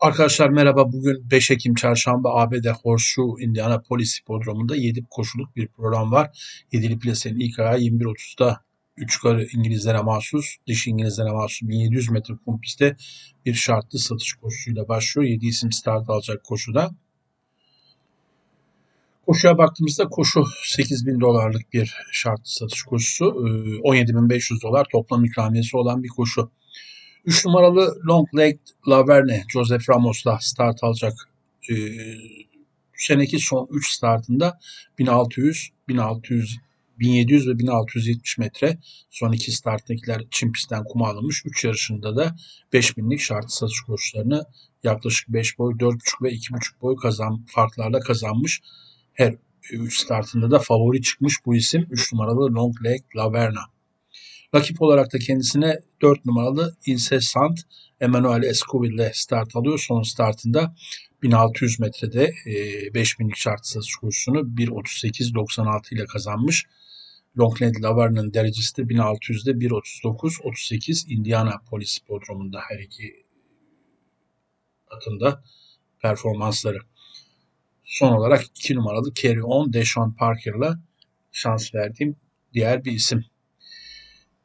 Arkadaşlar merhaba. Bugün 5 Ekim Çarşamba ABD Horseshoe Indianapolis Hipodromu'nda 7 koşuluk bir program var. 7'li plasenin ilk ayağı 21.30'da 3 karı İngilizlere mahsus, dış İngilizlere mahsus 1700 metre kum pistte bir şartlı satış koşusuyla başlıyor. 7 isim start alacak koşuda. Koşuya baktığımızda koşu 8000 dolarlık bir şartlı satış koşusu. 17.500 dolar toplam ikramiyesi olan bir koşu. 3 numaralı Long Leg Laverne Joseph Ramos'la start alacak. Ee, seneki son 3 startında 1600, 1600, 1700 ve 1670 metre. Son iki starttakiler Çin pistten kuma alınmış. 3 yarışında da 5000'lik şartlı satış koşularını yaklaşık 5 boy, 4,5 ve 2,5 boy kazan, farklarla kazanmış. Her 3 startında da favori çıkmış bu isim 3 numaralı Long Leg Laverna. Rakip olarak da kendisine 4 numaralı Incessant Emmanuel Escobar ile start alıyor. Son startında 1600 metrede e, 5000'lik şart koşusunu 1.38.96 ile kazanmış. Longland Lavar'ın derecesi de 1600'de 1.39.38 Indiana Polis Bodrumunda her iki atında performansları. Son olarak 2 numaralı Carry On Deshaun Parker'la şans verdiğim diğer bir isim.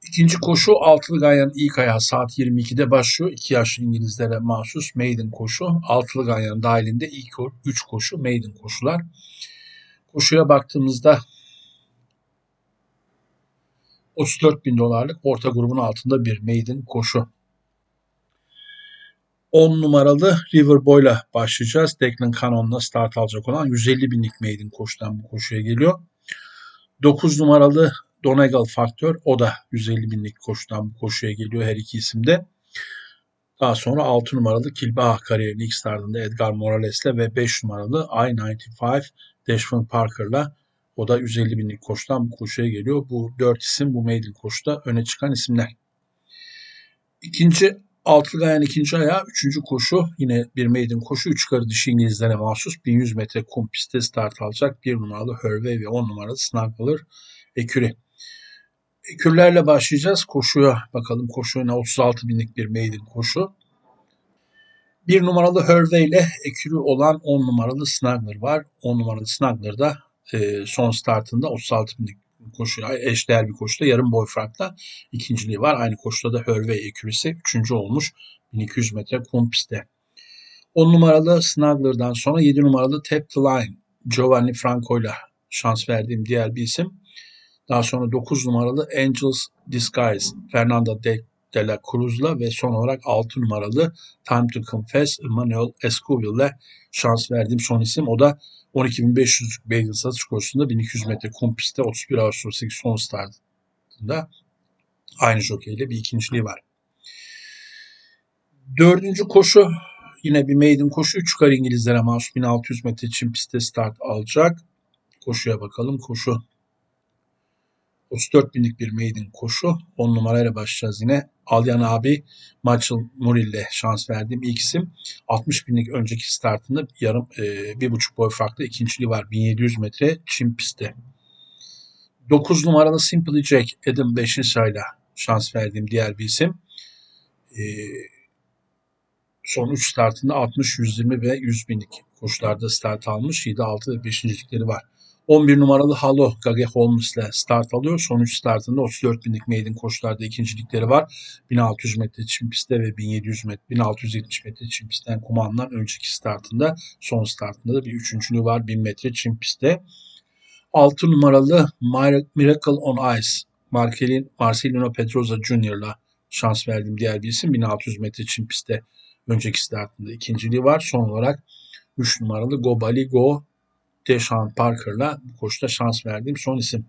İkinci koşu Altılı Ganyan'ın ilk ayağı saat 22'de başlıyor. İki yaşlı İngilizlere mahsus maiden koşu. Altılı Ganyan dahilinde ilk üç koşu maiden koşular. Koşuya baktığımızda 34 bin dolarlık orta grubun altında bir maiden koşu. 10 numaralı River Boy'la başlayacağız. Declan Cannon'la start alacak olan 150 binlik maiden koşudan bu koşuya geliyor. 9 numaralı Donegal Faktör o da 150 binlik koşudan bu koşuya geliyor her iki isimde. Daha sonra 6 numaralı Kilbah kariyerinin ilk startında Edgar Morales'le ve 5 numaralı I-95 Dashman Parker'la o da 150 binlik koşudan bu koşuya geliyor. Bu 4 isim bu maiden koşuda öne çıkan isimler. İkinci Altılı Gayan ikinci ayağı, üçüncü koşu yine bir maiden koşu. Üç karı dişi İngilizlere mahsus 1100 metre kum pistte start alacak. Bir numaralı Hervey ve on numaralı Snuggler Eküri. Kürlerle başlayacağız. Koşuya bakalım. Koşu yine 36 binlik bir maiden koşu. Bir numaralı Hervey ile ekürü olan 10 numaralı Snagler var. 10 numaralı Snagler da e, son startında 36 binlik koşu eşdeğer bir koşuda yarım boy farkla ikinciliği var. Aynı koşuda da Hervey ekürisi üçüncü olmuş 1200 metre kum pistte. 10 numaralı Snagler'dan sonra 7 numaralı Tap the Line Giovanni Franco ile şans verdiğim diğer bir isim. Daha sonra 9 numaralı Angels Disguise Fernando de, de la Cruz'la ve son olarak 6 numaralı Time to Confess Emmanuel Escoville'le şans verdiğim son isim. O da 12.500 bagel satış koşusunda 1200 metre kum pistte 31 Ağustos'taki son startında aynı jokeyle bir ikinciliği var. Dördüncü koşu yine bir maiden koşu. 3 kar İngilizlere mahsus 1600 metre çim pistte start alacak. Koşuya bakalım. Koşu 34 binlik bir maiden koşu. 10 numarayla başlayacağız yine. Alyan abi Michael Murray şans verdiğim ilk isim. 60 binlik önceki startında yarım e, bir buçuk boy farklı ikinciliği var. 1700 metre çim pistte. 9 numaralı Simply Jack Adam 5. sırayla şans verdiğim diğer bir isim. E, son 3 startında 60, 120 ve 100 binlik koşularda start almış. 7, 6 ve 5.likleri var. 11 numaralı Halo Gage Holmes ile start alıyor. Son 3 startında 34 binlik maiden koşularda ikincilikleri var. 1600 metre çim pistte ve 1700 metre 1670 metre çim pistten kumandan önceki startında son startında da bir üçüncülüğü var 1000 metre çim pistte. 6 numaralı Miracle on Ice Marcelin, Marcelino Pedroza ile şans verdiğim diğer bir isim. 1600 metre çim pistte önceki startında ikinciliği var. Son olarak 3 numaralı Go Bali Go Deshaun Parker'la bu koşuda şans verdiğim son isim.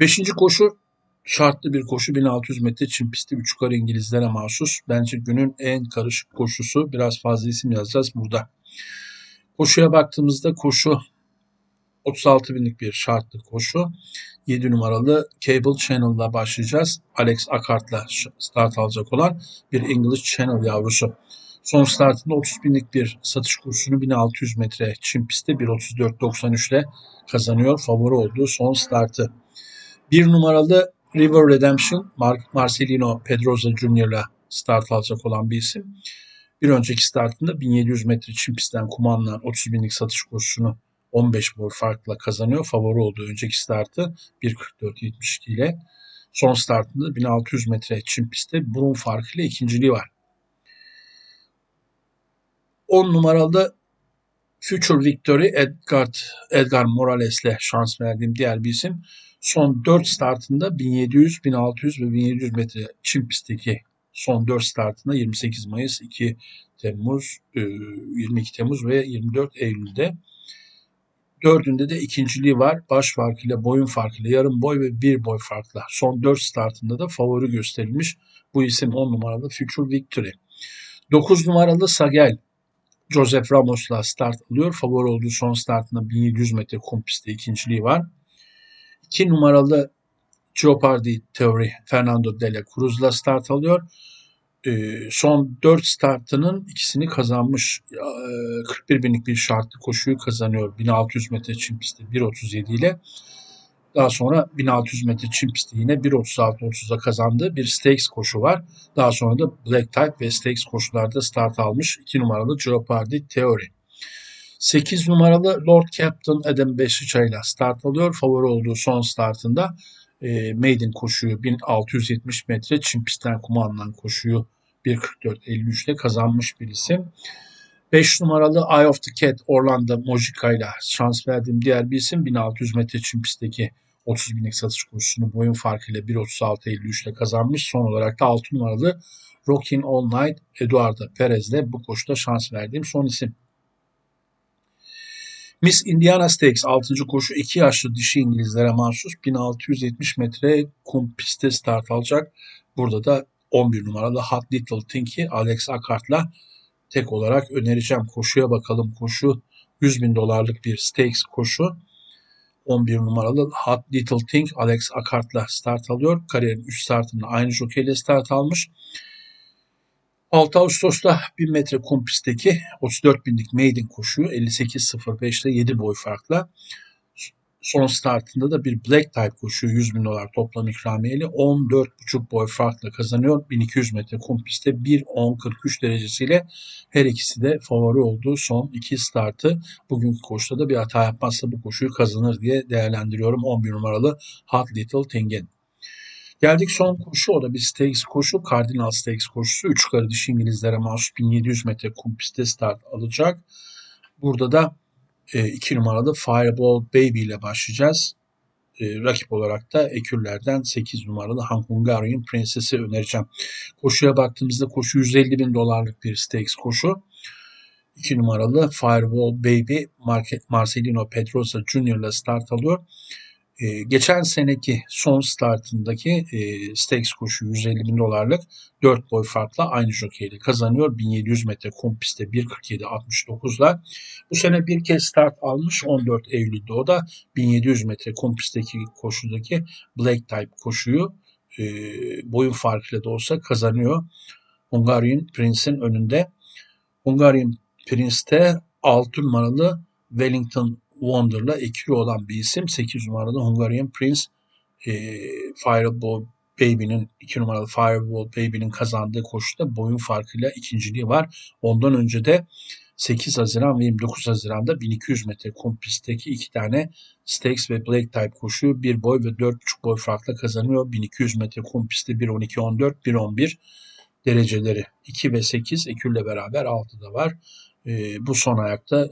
Beşinci koşu şartlı bir koşu 1600 metre çim pisti 3 yukarı İngilizlere mahsus. Bence günün en karışık koşusu. Biraz fazla isim yazacağız burada. Koşuya baktığımızda koşu 36 binlik bir şartlı koşu. 7 numaralı Cable Channel'la başlayacağız. Alex Akart'la start alacak olan bir English Channel yavrusu. Son startında 30 binlik bir satış kursunu 1600 metre çim pistte 1.34.93 ile kazanıyor. Favori olduğu son startı. Bir numaralı River Redemption Mar Marcelino Pedroza ile start alacak olan bir isim. Bir önceki startında 1700 metre çim pistten kumandan 30 binlik satış koşusunu 15 boy farkla kazanıyor. Favori olduğu önceki startı 1.44.72 ile. Son startında 1600 metre çim pistte burun farkıyla ikinciliği var. 10 numaralı Future Victory Edgar, Edgar Morales'le şans verdiğim diğer bir isim. Son 4 startında 1700, 1600 ve 1700 metre çim pistteki son 4 startında 28 Mayıs, 2 Temmuz, 22 Temmuz ve 24 Eylül'de. Dördünde de ikinciliği var. Baş farkıyla, boyun farkıyla, yarım boy ve bir boy farkla. Son 4 startında da favori gösterilmiş. Bu isim 10 numaralı Future Victory. 9 numaralı Sagel Joseph Ramos'la start alıyor. Favori olduğu son startında 1700 metre kum ikinciliği var. 2 numaralı Jeopardy Theory Fernando de la Cruz'la start alıyor. Ee, son 4 startının ikisini kazanmış. Ee, 41 binlik bir şartlı koşuyu kazanıyor. 1600 metre çim pistte 1.37 ile. Daha sonra 1600 metre çim pistte yine 1.36-30'da kazandığı bir stakes koşu var. Daha sonra da Black Type ve stakes koşularda start almış 2 numaralı Jeopardy Theory. 8 numaralı Lord Captain Adam Beşica ile start alıyor. Favori olduğu son startında e, maiden koşuyu 1670 metre çim pistten kuma koşuyu 1.44.53'te kazanmış bir isim. 5 numaralı Eye of the Cat Orlando Mojica ile şans verdiğim diğer bir isim 1600 metre çim pistteki 30 binlik satış koşusunu boyun farkıyla 1.36.53 ile kazanmış. Son olarak da 6 numaralı Rocking All Night Eduardo Perez ile bu koşuda şans verdiğim son isim. Miss Indiana Stakes 6. koşu 2 yaşlı dişi İngilizlere mahsus 1670 metre kum pistte start alacak. Burada da 11 numaralı Hot Little Think'i Alex Akart'la tek olarak önereceğim. Koşuya bakalım. Koşu 100 bin dolarlık bir stakes koşu. 11 numaralı Hot Little Thing Alex Akart'la start alıyor. Kariyerin 3 startında aynı jokeyle start almış. 6 Ağustos'ta 1000 metre kum pistteki 34 binlik maiden koşuyu 58.05 ile 7 boy farkla son startında da bir black type koşuyu 100 bin dolar toplam ikramiyeli 14,5 boy farkla kazanıyor. 1200 metre kum pistte 1.10.43 derecesiyle her ikisi de favori olduğu son iki startı. Bugünkü koşuda da bir hata yapmazsa bu koşuyu kazanır diye değerlendiriyorum 11 numaralı Hot Little Thing'in. Geldik son koşu o da bir stakes koşu. Cardinal Stakes koşusu. 3 karı dişi İngilizlere mahsus 1700 metre kum pistte start alacak. Burada da 2 e, numaralı Fireball Baby ile başlayacağız. E, rakip olarak da ekürlerden 8 numaralı Hungarian Princess'i önereceğim. Koşuya baktığımızda koşu 150 bin dolarlık bir stakes koşu. 2 numaralı Fireball Baby Marcelino Pedrosa Jr. ile start alıyor. E, geçen seneki son startındaki e, stakes koşu 150 bin dolarlık 4 boy farkla aynı jokeyle kazanıyor. 1700 metre kum pistte 1.47.69'la. Bu sene bir kez start almış 14 Eylül'de o da 1700 metre kum pistteki koşudaki Black Type koşuyu e, boyun farkıyla da olsa kazanıyor. Hungarian Prince'in önünde. Hungarian Prince'te 6 numaralı Wellington Wonder'la ikili olan bir isim. 8 numaralı Hungarian Prince e, Fireball Baby'nin 2 numaralı Fireball Baby'nin kazandığı koşuda boyun farkıyla ikinciliği var. Ondan önce de 8 Haziran ve 29 Haziran'da 1200 metre kum pistteki iki tane Stakes ve Black Type koşuyu bir boy ve 4,5 boy farkla kazanıyor. 1200 metre kum pistte 1.12-14, 1.11 dereceleri 2 ve 8 ekürle beraber 6'da var. E, bu son ayakta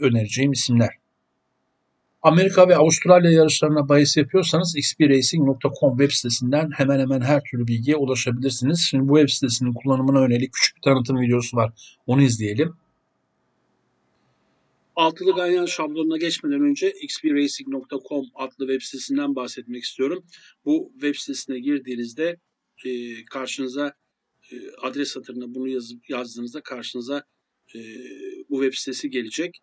önereceğim isimler. Amerika ve Avustralya yarışlarına bahis yapıyorsanız xpracing.com web sitesinden hemen hemen her türlü bilgiye ulaşabilirsiniz. Şimdi bu web sitesinin kullanımına yönelik küçük bir tanıtım videosu var. Onu izleyelim. Altılı ganyan şablonuna geçmeden önce xpracing.com adlı web sitesinden bahsetmek istiyorum. Bu web sitesine girdiğinizde e, karşınıza e, adres satırına bunu yazıp yazdığınızda karşınıza e, bu web sitesi gelecek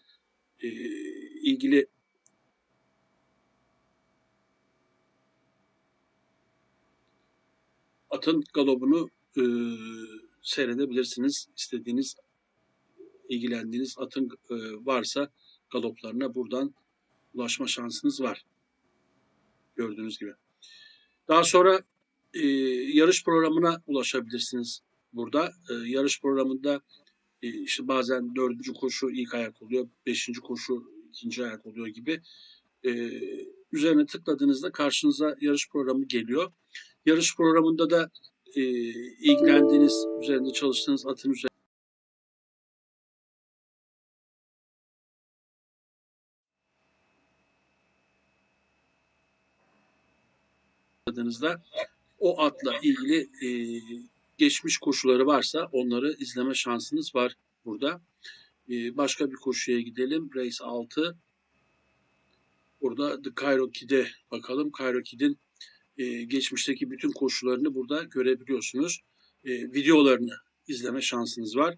e, ilgili atın galobunu e, seyredebilirsiniz. İstediğiniz, ilgilendiğiniz atın e, varsa galoplarına buradan ulaşma şansınız var. Gördüğünüz gibi. Daha sonra e, yarış programına ulaşabilirsiniz burada. E, yarış programında işte bazen dördüncü koşu ilk ayak oluyor, beşinci koşu ikinci ayak oluyor gibi. E, üzerine tıkladığınızda karşınıza yarış programı geliyor. Yarış programında da e, ilgilendiğiniz, üzerinde çalıştığınız atın üzerinde tıkladığınızda o atla ilgili e, geçmiş koşuları varsa onları izleme şansınız var burada. E, başka bir koşuya gidelim. Race 6. Burada The Cairo Kid'e bakalım. Cairo Kid'in e, geçmişteki bütün koşularını burada görebiliyorsunuz. E, videolarını izleme şansınız var.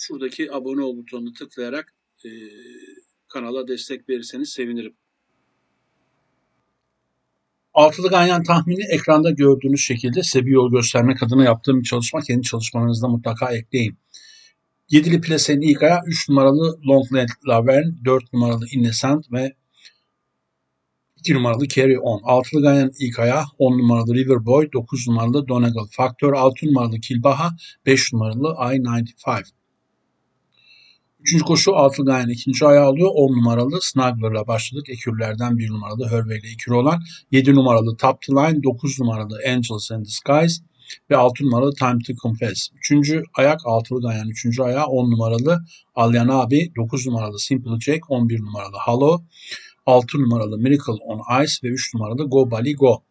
şuradaki abone ol butonunu tıklayarak e, kanala destek verirseniz sevinirim. Altılı ganyan tahmini ekranda gördüğünüz şekilde size yol göstermek adına yaptığım bir çalışma. Kendi çalışmalarınızda mutlaka ekleyin. Yedili plasenin ilk ayağı 3 numaralı Longland Laverne, 4 numaralı Innocent ve 2 numaralı Carry On. Altılı ganyanın ilk ayağı 10 numaralı River Boy, 9 numaralı Donegal Factor, 6 numaralı Kilbaha, 5 numaralı I-95. Üçüncü koşu altılı ganyan ikinci ayağı alıyor. 10 numaralı Snuggler'la başladık. Ekürlerden 1 numaralı Hervey ile ekür olan. 7 numaralı Top to Line, 9 numaralı Angels in Disguise ve 6 numaralı Time to Confess. Üçüncü ayak altılı ganyan üçüncü ayağı 10 numaralı Alyan abi, 9 numaralı Simple Jack, 11 numaralı Halo, 6 numaralı Miracle on Ice ve 3 numaralı Go Bali Go.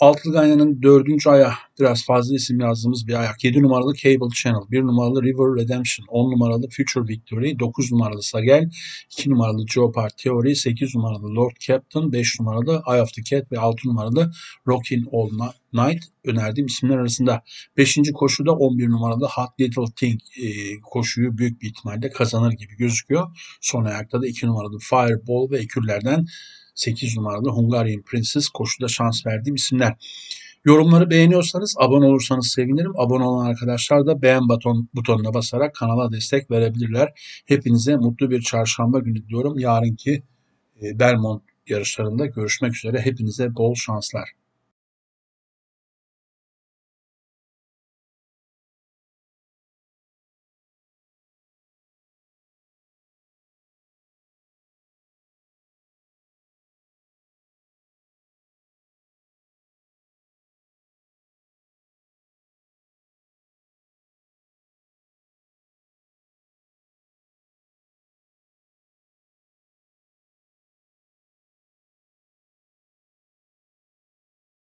Altılı Ganyan'ın dördüncü ayağı biraz fazla isim yazdığımız bir ayak. 7 numaralı Cable Channel, 1 numaralı River Redemption, 10 numaralı Future Victory, 9 numaralı Sagel, 2 numaralı Jeopard Theory, 8 numaralı Lord Captain, 5 numaralı Eye of the Cat ve 6 numaralı Rockin' All Night önerdiğim isimler arasında. 5. koşuda 11 numaralı Hot Little Thing e, koşuyu büyük bir ihtimalle kazanır gibi gözüküyor. Son ayakta da 2 numaralı Fireball ve ekürlerden 8 numaralı Hungarian Princess koşuda şans verdiğim isimler. Yorumları beğeniyorsanız abone olursanız sevinirim. Abone olan arkadaşlar da beğen buton, butonuna basarak kanala destek verebilirler. Hepinize mutlu bir çarşamba günü diliyorum. Yarınki e, Belmont yarışlarında görüşmek üzere. Hepinize bol şanslar.